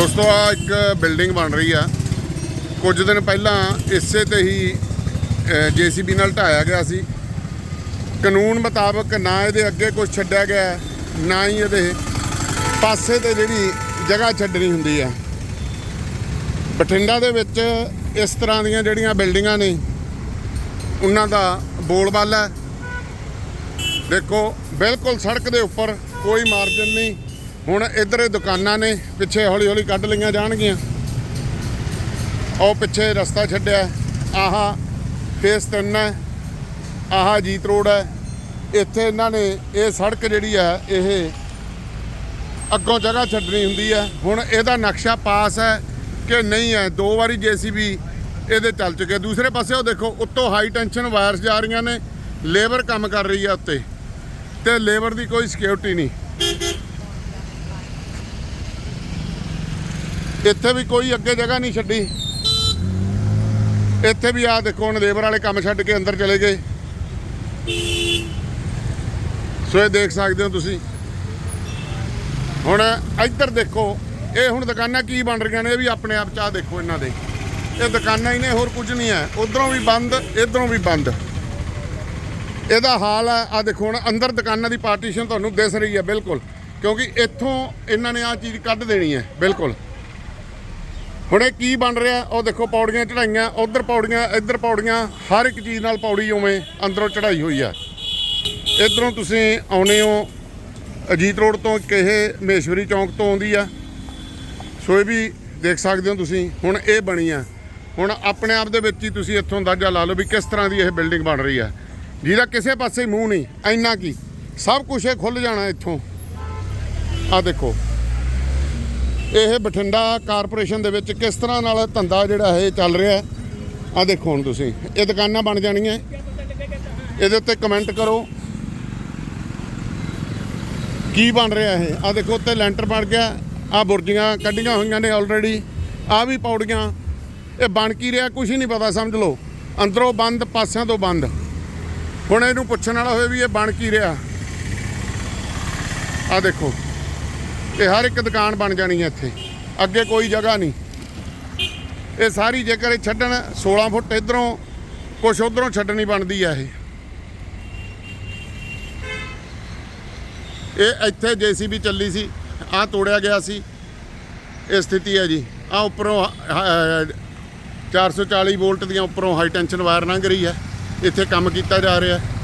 ਦੋਸਤੋ ਆ ਇੱਕ ਬਿਲਡਿੰਗ ਬਣ ਰਹੀ ਆ। ਕੁਝ ਦਿਨ ਪਹਿਲਾਂ ਇਸੇ ਤੇ ਹੀ ਜੀਸੀਬੀ ਨਾਲ ਢਾਇਆ ਗਿਆ ਸੀ। ਕਾਨੂੰਨ ਮੁਤਾਬਕ ਨਾ ਇਹਦੇ ਅੱਗੇ ਕੁਝ ਛੱਡਿਆ ਗਿਆ, ਨਾ ਹੀ ਇਹਦੇ ਪਾਸੇ ਤੇ ਜਿਹੜੀ ਜਗ੍ਹਾ ਛੱਡਣੀ ਹੁੰਦੀ ਆ। ਬਠਿੰਡਾ ਦੇ ਵਿੱਚ ਇਸ ਤਰ੍ਹਾਂ ਦੀਆਂ ਜਿਹੜੀਆਂ ਬਿਲਡਿੰਗਾਂ ਨੇ, ਉਹਨਾਂ ਦਾ ਬੋਲਬਾਲਾ ਹੈ। ਦੇਖੋ, ਬਿਲਕੁਲ ਸੜਕ ਦੇ ਉੱਪਰ ਕੋਈ ਮਾਰਜਨ ਨਹੀਂ। ਹੁਣ ਇੱਧਰ ਦੁਕਾਨਾਂ ਨੇ ਪਿੱਛੇ ਹੌਲੀ ਹੌਲੀ ਕੱਢ ਲਈਆਂ ਜਾਣਗੀਆਂ। ਉਹ ਪਿੱਛੇ ਰਸਤਾ ਛੱਡਿਆ। ਆਹਾ ਫੇਸ 3 ਹੈ। ਆਹਾ ਜੀਤ ਰੋਡ ਹੈ। ਇੱਥੇ ਇਹਨਾਂ ਨੇ ਇਹ ਸੜਕ ਜਿਹੜੀ ਹੈ, ਇਹ ਅੱਗੋਂ ਜਗ੍ਹਾ ਛੱਡਣੀ ਹੁੰਦੀ ਹੈ। ਹੁਣ ਇਹਦਾ ਨਕਸ਼ਾ ਪਾਸ ਹੈ ਕਿ ਨਹੀਂ ਹੈ। ਦੋ ਵਾਰੀ ਜੀਸੀਬੀ ਇਹਦੇ ਚੱਲ ਚੁੱਕੇ ਦੂਸਰੇ ਪਾਸੇ ਉਹ ਦੇਖੋ, ਉੱਤੋਂ ਹਾਈ ਟੈਂਸ਼ਨ ਵਾਇਰਸ ਜਾ ਰਹੀਆਂ ਨੇ। ਲੇਬਰ ਕੰਮ ਕਰ ਰਹੀ ਹੈ ਉੱਤੇ। ਤੇ ਲੇਬਰ ਦੀ ਕੋਈ ਸਿਕਿਉਰਿਟੀ ਨਹੀਂ। ਇੱਥੇ ਵੀ ਕੋਈ ਅੱਗੇ ਜਗ੍ਹਾ ਨਹੀਂ ਛੱਡੀ। ਇੱਥੇ ਵੀ ਆ ਦੇਖੋ ਹੁਣ ਲੇਬਰ ਵਾਲੇ ਕੰਮ ਛੱਡ ਕੇ ਅੰਦਰ ਚਲੇ ਗਏ। ਸੋ ਇਹ ਦੇਖ ਸਕਦੇ ਹੋ ਤੁਸੀਂ। ਹੁਣ ਇੱਧਰ ਦੇਖੋ, ਇਹ ਹੁਣ ਦੁਕਾਨਾਂ ਕੀ ਬਣ ਰਹੀਆਂ ਨੇ, ਇਹ ਵੀ ਆਪਣੇ ਆਪ ਚਾਹ ਦੇਖੋ ਇਹਨਾਂ ਦੇ। ਇਹ ਦੁਕਾਨਾਂ ਹੀ ਨੇ, ਹੋਰ ਕੁਝ ਨਹੀਂ ਹੈ। ਉਧਰੋਂ ਵੀ ਬੰਦ, ਇਧਰੋਂ ਵੀ ਬੰਦ। ਇਹਦਾ ਹਾਲ ਹੈ ਆ ਦੇਖੋ ਹੁਣ ਅੰਦਰ ਦੁਕਾਨਾਂ ਦੀ ਪਾਰਟੀਸ਼ਨ ਤੁਹਾਨੂੰ ਦਿਸ ਰਹੀ ਹੈ, ਬਿਲਕੁਲ। ਕਿਉਂਕਿ ਇੱਥੋਂ ਇਹਨਾਂ ਨੇ ਆ ਚੀਜ਼ ਕੱਢ ਦੇਣੀ ਹੈ, ਬਿਲਕੁਲ। ਹੁਣ ਇਹ ਕੀ ਬਣ ਰਿਹਾ? ਉਹ ਦੇਖੋ, ਪੌੜੀਆਂ ਚੜਾਈਆਂ ਉਧਰ ਪੌੜੀਆਂ, ਇੱਧਰ ਪੌੜੀਆਂ, ਹਰ ਇੱਕ ਚੀਜ਼ ਨਾਲ ਪੌੜੀ ਉਵੇਂ ਅੰਦਰੋਂ ਚੜਾਈ ਹੋਈ ਆ। ਇਧਰੋਂ ਤੁਸੀਂ ਆਉਨੇ ਹੋ, ਅਜੀਤ ਰੋਡ ਤੋਂ ਇੱਕ ਇਹ ਮਹੇਸ਼ਵਰੀ ਚੌਂਕ ਤੋਂ ਆਉਂਦੀ ਆ। ਸੋ ਇਹ ਵੀ ਦੇਖ ਸਕਦੇ ਹੋ ਤੁਸੀਂ, ਹੁਣ ਇਹ ਬਣੀ ਆ। ਹੁਣ ਆਪਣੇ ਆਪ ਦੇ ਵਿੱਚ ਹੀ ਤੁਸੀਂ ਇੱਥੋਂ ਅੰਦਾਜ਼ਾ ਲਾ ਲਓ ਵੀ ਕਿਸ ਤਰ੍ਹਾਂ ਦੀ ਇਹ ਬਿਲਡਿੰਗ ਬਣ ਰਹੀ ਆ। ਜਿਹਦਾ ਕਿਸੇ ਪਾਸੇ ਮੂੰਹ ਨਹੀਂ, ਇੰਨਾ ਕੀ। ਸਭ ਕੁਝ ਇਹ ਖੁੱਲ ਜਾਣਾ ਇੱਥੋਂ। ਆ ਦੇਖੋ। ਇਹ ਬਠਿੰਡਾ ਕਾਰਪੋਰੇਸ਼ਨ ਦੇ ਵਿੱਚ ਕਿਸ ਤਰ੍ਹਾਂ ਨਾਲ ਧੰਦਾ ਜਿਹੜਾ ਹੈ ਚੱਲ ਰਿਹਾ ਆ ਦੇਖੋ ਹੁਣ ਤੁਸੀਂ। ਇਹ ਦੁਕਾਨਾਂ ਬਣ ਜਾਣੀਆਂ। ਇਹਦੇ ਉੱਤੇ ਕਮੈਂਟ ਕਰੋ। ਕੀ ਬਣ ਰਿਹਾ ਇਹ? ਆ ਦੇਖੋ, ਉੱਤੇ ਲੈਂਟਰ ਬਣ ਗਿਆ। ਆ ਬੁਰਜੀਆਂ ਕੱਢੀਆਂ ਹੋਈਆਂ ਨੇ ਆਲਰੇਡੀ ਆ ਵੀ ਪੌੜੀਆਂ ਇਹ ਬਣ ਕੀ ਰਿਹਾ? ਕੁਝ ਨਹੀਂ ਪਤਾ, ਸਮਝ ਲਓ। ਅੰਦਰੋਂ ਬੰਦ, ਪਾਸਿਆਂ ਤੋਂ ਬੰਦ। ਹੁਣ ਇਹਨੂੰ ਪੁੱਛਣ ਵਾਲਾ ਹੋਵੇ ਵੀ ਇਹ ਬਣ ਕੀ ਰਿਹਾ। ਆ ਦੇਖੋ। ਇਹ ਹਰ ਇੱਕ ਦੁਕਾਨ ਬਣ ਜਾਣੀ ਹੈ ਇੱਥੇ। ਅੱਗੇ ਕੋਈ ਜਗ੍ਹਾ ਨਹੀਂ। ਇਹ ਸਾਰੀ ਜੇਕਰ ਇਹ ਛੱਡਣ 16 ਫੁੱਟ ਇਧਰੋਂ, ਕੁਛ ਉਧਰੋਂ ਛੱਡਣੀ ਬਣਦੀ ਆ ਇਹ। ਇਹ ਇੱਥੇ ਜੀਸੀਬੀ ਚੱਲੀ ਸੀ ਆ ਤੋੜਿਆ ਗਿਆ ਸੀ। ਇਹ ਸਥਿਤੀ ਹੈ ਜੀ। ਆ ਉੱਪਰੋਂ, ਹ- ਹ- 440 ਵੋਲਟ ਦੀਆਂ ਉੱਪਰੋਂ ਹਾਈ ਟੈਂਸ਼ਨ ਵਾਇਰ ਲੰਘ ਰਹੀ ਹੈ। ਇੱਥੇ ਕੰਮ ਕੀਤਾ ਜਾ ਰਿਹਾ। ਹੈ